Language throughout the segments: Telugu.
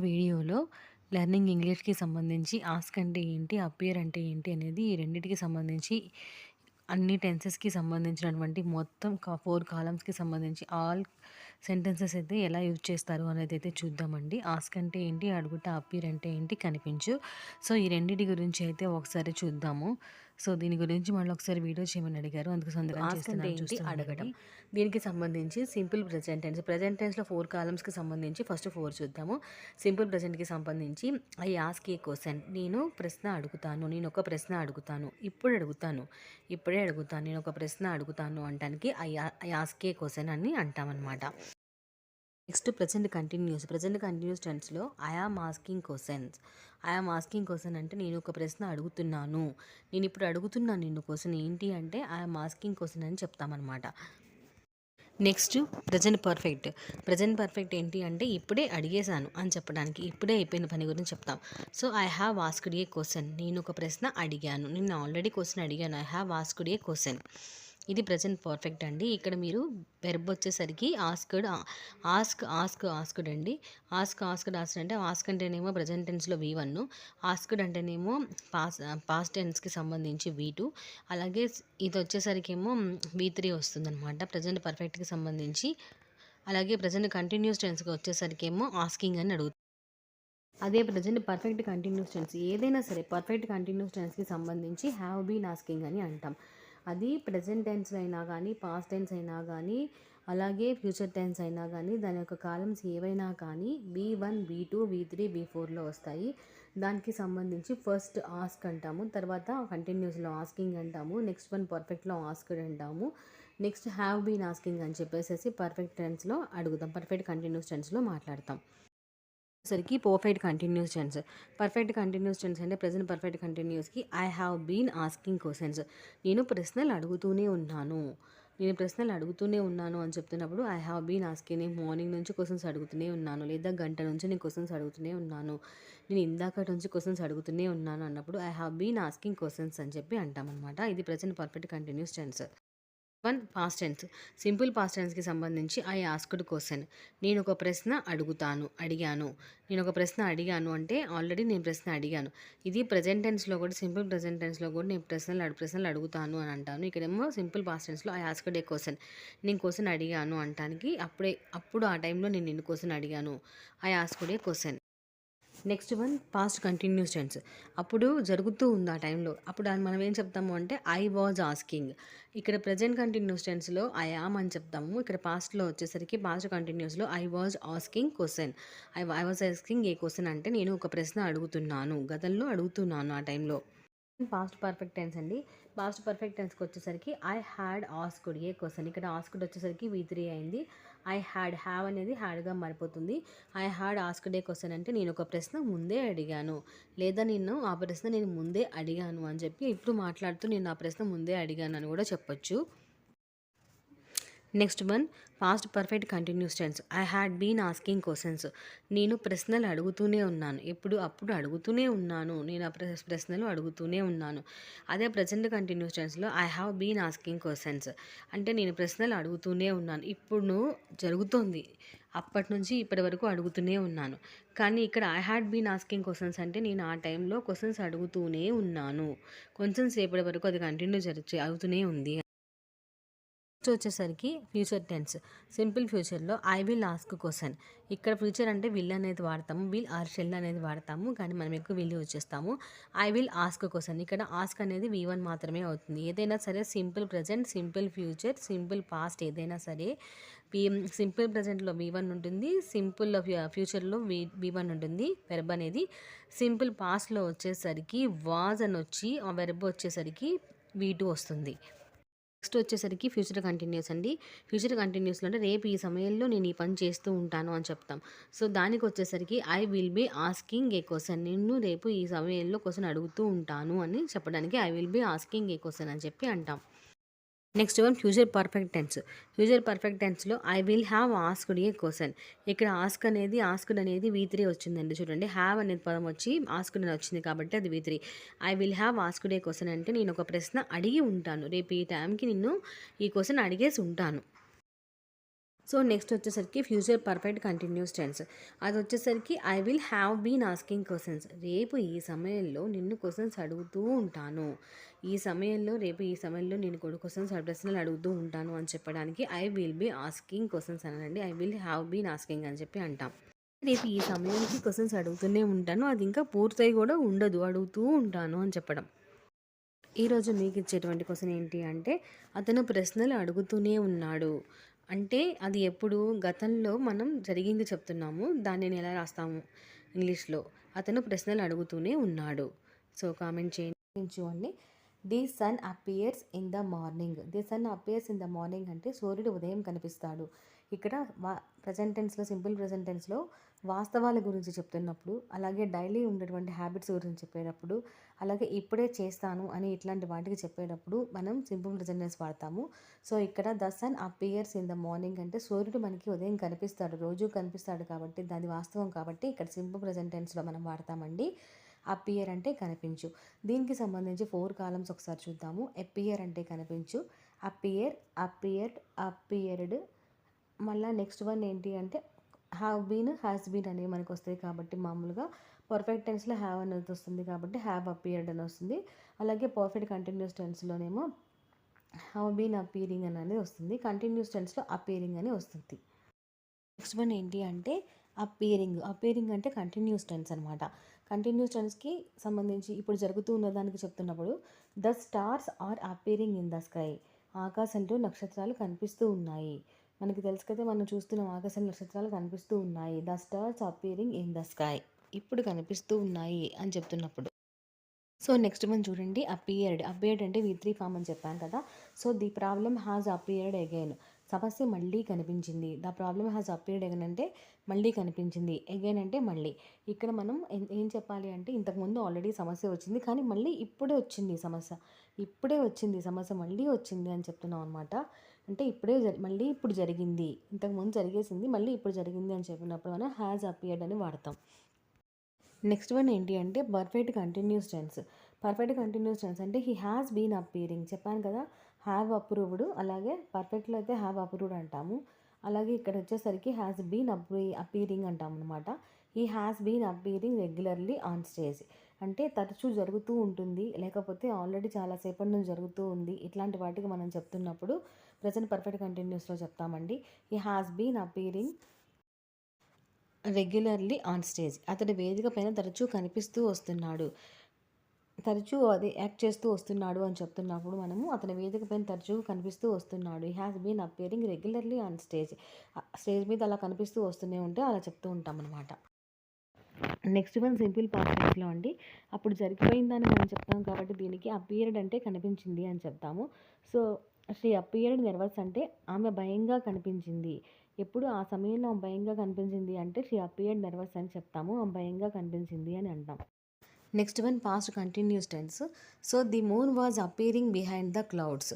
వీడియోలో లెర్నింగ్ ఇంగ్లీష్‌కి సంబంధించి ఆస్క్ అంటే ఏంటి? అపియర్ అంటే ఏంటి? అనేది ఈ రెండింటికి సంబంధించి అన్ని టెన్సెస్‌కి సంబంధించినటువంటి మొత్తం ఫోర్ కాలమ్స్‌కి సంబంధించి ఆల్ సెంటెన్సెస్ అయితే ఎలా యూజ్ చేస్తారు అనేదైతే చూద్దామండి. ఆస్క్ అంటే ఏంటి? అడుగుట. అపియర్ అంటే ఏంటి? కనిపించు. సో, ఈ రెండింటి గురించి అయితే ఒకసారి చూద్దాము. సో, దీని గురించి మళ్ళీ ఒకసారి వీడియో చేయమని అడిగారు. అందుకు? చూస్తున్నాను అడగడం. అండి. దీనికి సంబంధించి సింపుల్ ప్రెజెంట్ టెన్స్. ప్రెజెంట్ టెన్స్‌లో 4 కాలమ్స్‌కి సంబంధించి ఫస్ట్ 4 చూద్దాము. సింపుల్ ప్రెజెంట్‌కి సంబంధించి ఐ ఆస్క్ ఏ క్వెషన్. నేను ప్రశ్న అడుగుతాను. నేను ఒక ప్రశ్న అడుగుతాను. ఇప్పుడు అడుగుతాను. ఇప్పుడే అడుగుతాను. నేను ఒక ప్రశ్న అడుగుతాను అనటానికి I I ask a question అని అంటామనమాట. Next present continuous. Present continuous టెన్స్‌లో I asking questions I asking question అంటే నేను ఒక ప్రశ్న అడుగుతున్నాను. నేను ఇప్పుడు అడుగుతున్నాను నిన్ను క్వశ్చన్ ఏంటి అంటే ఐఆమ్ ఆస్కింగ్ క్వశ్చన్ అని చెప్తామనమాట. Next present perfect. Present perfect ఏంటి అంటే ఇప్పుడే అడిగేశాను అని చెప్పడానికి. ఇప్పుడే అయిపోయిన పని గురించి చెప్తాం. So, I have asked a question నేను ఒక ప్రశ్న అడిగాను. నేను ఆల్రెడీ క్వశ్చన్ అడిగాను. I have asked a question ఇది ప్రెజెంట్ పర్ఫెక్ట్ అండి. ఇక్కడ మీరు వెర్బ్ వచ్చేసరికి ఆస్క్డ్ ఆస్క్ ఆస్క్ ఆస్క్డ్ అండి. ఆస్క్ ఆస్క్డ్ ఆస్క్డ్ అంటే ఆస్క్ అంటేనేమో ప్రజెంట్ టెన్స్‌లో వి1 ఆస్క్డ్ అంటేనేమో పాస్ పాస్ట్ టెన్స్‌కి సంబంధించి వి2 అలాగే ఇది వచ్చేసరికేమో వి3 వస్తుందనమాట. ప్రెజెంట్ పర్ఫెక్ట్‌కి సంబంధించి. అలాగే ప్రెజెంట్ కంటిన్యూస్ టెన్స్‌కి వచ్చేసరికేమో ఆస్కింగ్ అని అడుగుతాం. అదే ప్రెజెంట్ పర్ఫెక్ట్ కంటిన్యూస్ టెన్స్ ఏదైనా సరే పర్ఫెక్ట్ కంటిన్యూస్ టెన్స్‌కి సంబంధించి హ్యావ్ బీన్ ఆస్కింగ్ అని అంటాం. అది ప్రెజెంట్ టెన్స్ అయినా కానీ పాస్ట్ టెన్స్ అయినా కానీ అలాగే ఫ్యూచర్ టెన్స్ అయినా కానీ దాని యొక్క కాలమ్స్ ఏవైనా కానీ బి1, బి2, బి3, బి4లో వస్తాయి. దానికి సంబంధించి ఫస్ట్ ఆస్క్ అంటాము. తర్వాత కంటిన్యూస్‌లో ఆస్కింగ్ అంటాము. నెక్స్ట్ వన్ పర్ఫెక్ట్‌లో ఆస్క్డ్ అంటాము. నెక్స్ట్ హ్యావ్ బీన్ ఆస్కింగ్ అని చెప్పేసేసి పర్ఫెక్ట్ టెన్స్‌లో అడుగుతాం. పర్ఫెక్ట్ కంటిన్యూస్ టెన్స్‌లో మాట్లాడతాం. సరికి perfect continuous tense. Perfect continuous tense అంటే present perfect కంటిన్యూస్‌కి I have been asking questions నేను ప్రశ్నలు అడుగుతూనే ఉన్నాను. నేను ప్రశ్నలు అడుగుతూనే ఉన్నాను అని చెప్తున్నప్పుడు ఐ హ్యావ్ బీన్ ఆస్కింగ్. నేను మార్నింగ్ నుంచి క్వశ్చన్స్ అడుగుతూనే ఉన్నాను. లేదా గంట నుంచి నేను క్వశ్చన్స్ అడుగుతూనే ఉన్నాను. నేను ఇందాక నుంచి క్వశ్చన్స్ అడుగుతూనే ఉన్నాను అన్నప్పుడు I have been asking questions అని చెప్పి అంటామనమాట. ఇది present perfect continuous tense. One past tense. Simple past టెన్స్‌కి సంబంధించి ఐ ఆస్క్డ్ క్వశ్చన్ నేను ఒక ప్రశ్న అడుగుతాను. అడిగాను. నేను ఒక ప్రశ్న అడిగాను అంటే ఆల్రెడీ నేను ప్రశ్న అడిగాను. ఇది ప్రజెంట్ టెన్స్‌లో కూడా సింపుల్ ప్రజెంట్ టెన్స్‌లో కూడా నేను ప్రశ్నలు అడు ప్రశ్నలు అడుగుతాను అని అంటాను. ఇక్కడేమో సింపుల్ పాస్ట్ టెన్స్‌లో ఐ ఆస్క్డ్ ఏ క్వశ్చన్ నేను క్వశ్చన్ అడిగాను అంటానికి అప్పుడే అప్పుడు ఆ టైంలో నేను నిన్ను క్వశ్చన్ అడిగాను. I asked a question next one past continuous tense. అప్పుడు జరుగుతూ ఉంది ఆ టైంలో. అప్పుడు మనం ఏం చెప్తాము అంటే ఐ వాజ్ ఆస్కింగ్. ఇక్కడ ప్రెజెంట్ కంటిన్యూస్ టెన్స్‌లో ఐ యామ్ అని చెప్తాము. ఇక్కడ పాస్ట్‌లో వచ్చేసరికి past కంటిన్యూస్‌లో I was asking question I I was asking a question అంటే నేను ఒక ప్రశ్న అడుగుతున్నాను. గతంలో అడుగుతున్నాను ఆ టైంలో. పాస్ట్ పర్ఫెక్ట్ టెన్స్ అండి. పాస్ట్ పర్ఫెక్ట్ టెన్స్‌కి వచ్చేసరికి I had asked a question ఇక్కడ ఆస్క్డ్ వచ్చేసరికి వి3 అయింది. ఐ హ్యాడ్ హ్యావ్ అనేది హ్యాడ్గా మారిపోతుంది. I had asked a question అంటే నేను ఒక ప్రశ్న ముందే అడిగాను. లేదా నేను ఆ ప్రశ్న నేను ముందే అడిగాను అని చెప్పి ఇప్పుడు మాట్లాడుతూ నేను ఆ ప్రశ్న ముందే అడిగాను అని కూడా చెప్పొచ్చు. Next one past perfect continuous tense. I had been asking questions నేను ప్రశ్నలు అడుగుతూనే ఉన్నాను. ఎప్పుడు అప్పుడు అడుగుతూనే ఉన్నాను. నేను ఆ ప్రశ్నలు అడుగుతూనే ఉన్నాను. అదే present continuous టెన్స్‌లో I have been asking questions అంటే నేను ప్రశ్నలు అడుగుతూనే ఉన్నాను. ఇప్పుడు జరుగుతోంది. అప్పటి నుంచి ఇప్పటి వరకు అడుగుతూనే ఉన్నాను. కానీ ఇక్కడ I had been asking questions అంటే నేను ఆ టైంలో క్వశ్చన్స్ అడుగుతూనే ఉన్నాను. కొంచెం సేపటి వరకు అది కంటిన్యూ జరుగు అవుతూనే ఉంది. నెక్స్ట్ వచ్చేసరికి ఫ్యూచర్ టెన్స్. సింపుల్ ఫ్యూచర్‌లో ఐ విల్ ఆస్క్ క్వశ్చన్ ఇక్కడ ఫ్యూచర్ అంటే విల్ అనేది వాడతాము. విల్ ఆర్ షెల్ అనేది వాడతాము. కానీ మనం ఎక్కువ విల్ యూజ్ చేస్తాము. ఐ విల్ ఆస్క్ క్వశ్చన్ ఇక్కడ ఆస్క్ అనేది వి వన్ మాత్రమే అవుతుంది. ఏదైనా సరే simple present, simple future, simple past ఏదైనా సరే సింపుల్ సింపుల్ ప్రెజెంట్‌లో వి1 ఉంటుంది. సింపుల్ ఫ్యూ ఫ్యూచర్‌లో వి వన్ ఉంటుంది. వెర్బ్ అనేది. సింపుల్ పాస్ట్‌లో వచ్చేసరికి వాజ్ అని వచ్చి ఆ వెర్బ్ వచ్చేసరికి వీటు వస్తుంది. నెక్స్ట్ వచ్చేసరికి ఫ్యూచర్ కంటిన్యూస్ అండి. ఫ్యూచర్ కంటిన్యూస్‌లో అంటే రేపు ఈ సమయంలో నేను ఈ పని చేస్తూ ఉంటాను అని చెప్తాం. సో, దానికి వచ్చేసరికి I will be asking a question నిన్ను రేపు ఈ సమయంలో క్వశ్చన్ అడుగుతూ ఉంటాను అని చెప్పడానికి I will be asking a question అని చెప్పి అంటాం. Next one future perfect tense future perfect టెన్స్లో I will have asked a question ఇక్కడ ఆస్క్ అనేది ఆస్క్డ్ అనేది వీ త్రీ వచ్చిందండి. చూడండి హ్యావ్ అనేది పదం వచ్చి ఆస్క్డ్ అని వచ్చింది కాబట్టి అది V three I will have asked a question అంటే నేను ఒక ప్రశ్న అడిగి ఉంటాను. రేపు ఈ టైంకి నిన్ను ఈ క్వశ్చన్ అడిగేసి ఉంటాను. సో నెక్స్ట్ వచ్చేసరికి ఫ్యూచర్ పర్ఫెక్ట్ కంటిన్యూస్ టెన్స్. అది వచ్చేసరికి I will have been asking questions రేపు ఈ సమయంలో నిన్ను క్వశ్చన్స్ అడుగుతూ ఉంటాను. ఈ సమయంలో రేపు ఈ సమయంలో నేను కొన్ని క్వశ్చన్స్ ప్రశ్నలు అడుగుతూ ఉంటాను అని చెప్పడానికి I will be asking questions అనండి. I will have been asking అని చెప్పి అంటాం. రేపు ఈ సమయానికి క్వశ్చన్స్ అడుగుతూనే ఉంటాను. అది ఇంకా పూర్తయి కూడా ఉండదు. అడుగుతూ ఉంటాను అని చెప్పడం. ఈరోజు మీకు ఇచ్చేటువంటి క్వశ్చన్ ఏంటి అంటే అతను ప్రశ్నలు అడుగుతూనే ఉన్నాడు. అంటే అది ఎప్పుడు గతంలో మనం జరిగింది చెప్తున్నాము దాన్ని ఎలా రాస్తాము ఇంగ్లీష్లో? అతను ప్రశ్నలు అడుగుతూనే ఉన్నాడు. సో కామెంట్ చేయండి చూడండి the sun appears in the morning. The sun appears in the morning అంటే సూర్యుడు ఉదయం కనిపిస్తాడు. ఇక్కడ వా ప్రజెంట్ టెన్స్లో సింపుల్ ప్రజెంట్ టెన్స్లో వాస్తవాల గురించి చెప్తున్నప్పుడు అలాగే డైలీ ఉండేటువంటి హ్యాబిట్స్ గురించి చెప్పేటప్పుడు అలాగే ఇప్పుడే చేస్తాను అని ఇట్లాంటి వాటికి చెప్పేటప్పుడు మనం సింపుల్ ప్రజెంట్ టెన్స్ వాడతాము. సో ఇక్కడ the sun appears in the morning అంటే సూర్యుడు మనకి ఉదయం కనిపిస్తాడు రోజు కనిపిస్తాడు కాబట్టి దాని వాస్తవం కాబట్టి ఇక్కడ సింపుల్ ప్రజెంట్ టెన్స్లో మనం వాడతామండి. అపియర్ అంటే కనిపించు. దీనికి సంబంధించి ఫోర్ కాలమ్స్ ఒకసారి చూద్దాము. ఎపియర్ అంటే కనిపించు. అపియర్ అపియర్డ్ అపియర్డ్ మళ్ళీ నెక్స్ట్ వన్ ఏంటి అంటే హ్యావ్ బీన్ హ్యాస్ బీన్ అనేవి మనకు వస్తాయి కాబట్టి మామూలుగా పర్ఫెక్ట్ టెన్స్లో హ్యావ్ అనేది వస్తుంది కాబట్టి హ్యావ్ అపియర్డ్ అని వస్తుంది. అలాగే పర్ఫెక్ట్ కంటిన్యూస్ టెన్స్లోనేమో హ్యావ్ బీన్ అపియరింగ్ అని అనేది వస్తుంది. కంటిన్యూస్ టెన్స్లో అపియరింగ్ అని వస్తుంది. నెక్స్ట్ వన్ ఏంటి అంటే అపియరింగ్ అపియరింగ్ అంటే కంటిన్యూస్ టెన్స్ అనమాట కంటిన్యూస్ టెన్స్కి సంబంధించి ఇప్పుడు జరుగుతూ ఉన్న దానికి చెప్తున్నప్పుడు the stars are appearing in the sky ఆకాశంలో నక్షత్రాలు కనిపిస్తూ ఉన్నాయి. మనకి తెలుసు కదా మనం చూస్తున్న ఆకాశం నక్షత్రాలు కనిపిస్తూ ఉన్నాయి. The stars appearing in the sky ఇప్పుడు కనిపిస్తూ ఉన్నాయి అని చెప్తున్నప్పుడు. సో నెక్స్ట్ మనం చూడండి అపియర్డ్ అపియర్డ్ అంటే వి త్రీ ఫామ్ అని చెప్పాను కదా. So the problem has appeared again సమస్య మళ్ళీ కనిపించింది. The problem has appeared again అంటే మళ్ళీ కనిపించింది. అగైన్ అంటే మళ్ళీ. ఇక్కడ మనం ఏం చెప్పాలి అంటే ఇంతకుముందు ఆల్రెడీ సమస్య వచ్చింది కానీ మళ్ళీ ఇప్పుడే వచ్చింది సమస్య. ఇప్పుడే వచ్చింది సమస్య మళ్ళీ వచ్చింది అని చెప్తున్నాం అనమాట అంటే ఇప్పుడే మళ్ళీ ఇప్పుడు జరిగింది. ఇంతకుముందు జరిగేసింది మళ్ళీ ఇప్పుడు జరిగింది అని చెప్పినప్పుడు మనం హ్యాజ్ అపియర్డ్ అని వాడతాం. నెక్స్ట్ వన్ ఏంటి అంటే perfect continuous tense perfect continuous tense అంటే హీ హ్యాస్ బీన్ అపీరింగ్ చెప్పాను కదా హ్యావ్ అప్రూవ్డ్ అలాగే పర్ఫెక్ట్లో అయితే హ్యావ్ అప్రూవ్డ్ అంటాము. అలాగే ఇక్కడ వచ్చేసరికి హ్యాస్ బీన్ అప్రీ అపీరింగ్ అంటాం అనమాట he has been appearing regularly on stage అంటే తరచూ జరుగుతూ ఉంటుంది లేకపోతే ఆల్రెడీ చాలాసేపటి నుంచి జరుగుతూ ఉంది ఇట్లాంటి వాటికి మనం చెప్తున్నప్పుడు ప్రజెంట్ పర్ఫెక్ట్ కంటిన్యూస్లో చెప్తామండి. He has been appearing regularly on stage. అతడి వేదిక పైన తరచూ కనిపిస్తూ వస్తున్నాడు. తరచూ అది యాక్ట్ చేస్తూ వస్తున్నాడు అని చెప్తున్నప్పుడు మనము అతని వేదిక పైన తరచూ కనిపిస్తూ వస్తున్నాడు. He has been appearing regularly on stage. Stage మీద అలా కనిపిస్తూ వస్తూనే ఉంటే అలా చెప్తూ ఉంటాం అనమాట నెక్స్ట్ వన్ సింపుల్ పాస్టెన్స్లో అండి. అప్పుడు జరిగిపోయిందని మనం చెప్తాం కాబట్టి దీనికి అపియర్డ్ అంటే కనిపించింది అని చెప్తాము. సో శ్రీ అపియర్డ్ నెర్వస్ అంటే ఆమె భయంగా కనిపించింది. ఎప్పుడు ఆ సమయంలో భయంగా కనిపించింది అంటే షీ అపియర్డ్ నెర్వస్ అని చెప్తాము ఆమె భయంగా కనిపించింది అని అంటాం. Next one past continuous tense. So the moon was appearing behind the clouds.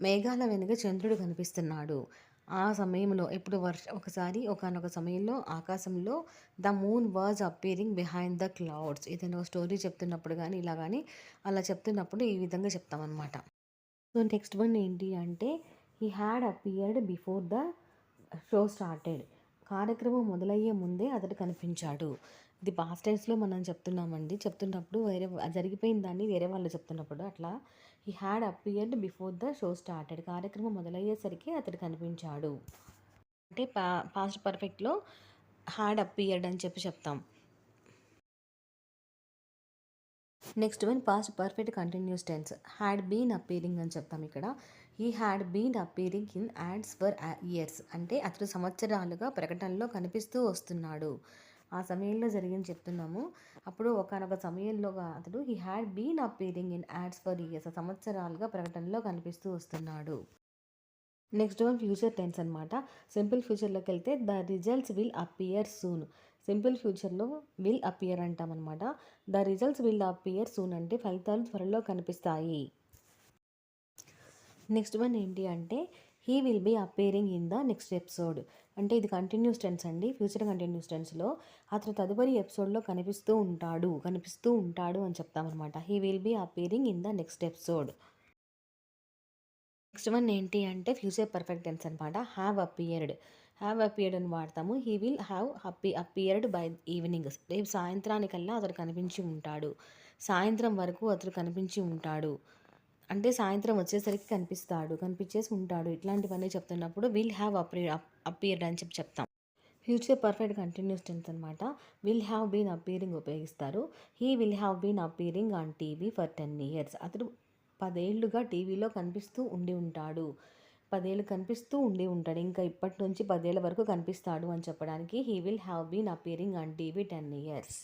మేఘాల వెనుక చంద్రుడు కనిపిస్తున్నాడు. ఆ సమయంలో ఎప్పుడు వర్ష ఒకసారి ఒకనొక సమయంలో ఆకాశంలో the moon was appearing behind the clouds. ఏదైనా ఒక స్టోరీ చెప్తున్నప్పుడు కానీ ఇలా కానీ అలా చెప్తున్నప్పుడు ఈ విధంగా చెప్తామన్నమాట. సో నెక్స్ట్ వన్ ఏంటి అంటే he had appeared before the show started కార్యక్రమం మొదలయ్యే ముందే అతడు కనిపించాడు. ఇది పాస్ట్ టైమ్స్లో మనం చెప్తున్నామండి. చెప్తున్నప్పుడు వేరే జరిగిపోయిన దాన్ని వేరే వాళ్ళు చెప్తున్నప్పుడు అట్లా he had appeared before the show started కార్యక్రమం మొదలయ్యేసరికి అతడు కనిపించాడు. అంటే పా పాస్ట్ పర్ఫెక్ట్లో హ్యాడ్ అపియర్డ్ అని చెప్పి చెప్తాం. Next one past perfect continuous tense had been appearing అని చెప్తాం ఇక్కడ. He had been appearing in ads for years అంటే అతడు సంవత్సరాలుగా ప్రకటనలో కనిపిస్తూ వస్తున్నాడు. ఆ సమయంలో జరిగింది చెప్తున్నాము. అప్పుడు ఒకనొక సమయంలో అతడు he had been appearing in ads for years సంవత్సరాలుగా ప్రకటనలో కనిపిస్తూ వస్తున్నాడు. నెక్స్ట్ వన్ ఫ్యూచర్ టెన్స్ అనమాట సింపుల్ ఫ్యూచర్లోకి వెళ్తే the results will appear soon simple ఫ్యూచర్లో will appear అంటామన్నమాట. The results will appear soon అంటే ఫలితాలు త్వరలో కనిపిస్తాయి. నెక్స్ట్ వన్ ఏంటి అంటే he will be appearing in the next episode. అంటే ఇది కంటిన్యూస్ టెన్స్ అండి. ఫ్యూచర్ కంటిన్యూస్ టెన్స్లో. అతను తదుపరి ఎపిసోడ్లో కనిపిస్తూ ఉంటాడు కనిపిస్తూ ఉంటాడు అని చెప్తామన్నమాట. He will be appearing in the next episode. Next one ఏంటి అంటే ఫ్యూచర్ పర్ఫెక్ట్ టెన్స్ అనమాట హ్యావ్ అపియర్డ్. హ్యావ్ అపియర్డ్ అని వాడతాము. He will have appe appeared by evening రేపు సాయంత్రానికల్లా అతడు కనిపించి ఉంటాడు. సాయంత్రం వరకు అతడు కనిపించి ఉంటాడు. అంటే సాయంత్రం వచ్చేసరికి కనిపిస్తాడు కనిపించేసి ఉంటాడు. ఇట్లాంటివన్నీ చెప్తున్నప్పుడు విల్ హ్యావ్ అపియర్ అపియర్డ్ అని చెప్పి చెప్తాం. ఫ్యూచర్ పర్ఫెక్ట్ కంటిన్యూస్ టెన్స్ అనమాట విల్ హ్యావ్ బీన్ అపీరింగ్ ఉపయోగిస్తారు. He will have been appearing on TV for ten years అతడు పదేళ్ళుగా టీవీలో కనిపిస్తూ ఉండి ఉంటాడు. పదేళ్ళు కనిపిస్తూ ఉండి ఉంటాడు. ఇంకా ఇప్పటి నుంచి పదేళ్ళ వరకు కనిపిస్తాడు అని చెప్పడానికి he will have been appearing on TV ten years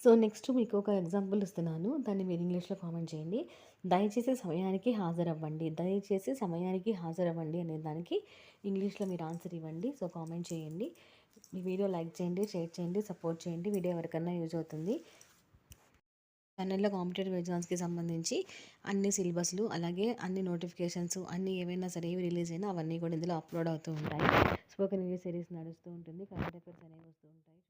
so next మీకు ఒక ఎగ్జాంపుల్ ఇస్తున్నాను. దాన్ని మీరు ఇంగ్లీష్లో కామెంట్ చేయండి. దయచేసి సమయానికి హాజరవ్వండి. దయచేసి సమయానికి హాజరవ్వండి అనే దానికి ఇంగ్లీష్లో మీరు ఆన్సర్ ఇవ్వండి. సో కామెంట్ చేయండి. మీ వీడియో లైక్ చేయండి షేర్ చేయండి సపోర్ట్ చేయండి. వీడియో ఎవరికన్నా యూజ్ అవుతుంది. ఛానల్లో కాంపిటేటివ్ ఎగ్జామ్స్కి సంబంధించి అన్ని సిలబస్లు అలాగే అన్ని నోటిఫికేషన్స్ అన్ని ఏవైనా సరే ఏవి రిలీజ్ అయినా అవన్నీ కూడా ఇందులో అప్లోడ్ అవుతూ ఉంటాయి. స్పోకెన్ ఇంగ్లీష్ సిరీస్ నడుస్తూ ఉంటుంది. కరెంట్ అఫైర్స్ అనేవి వస్తూ ఉంటాయి.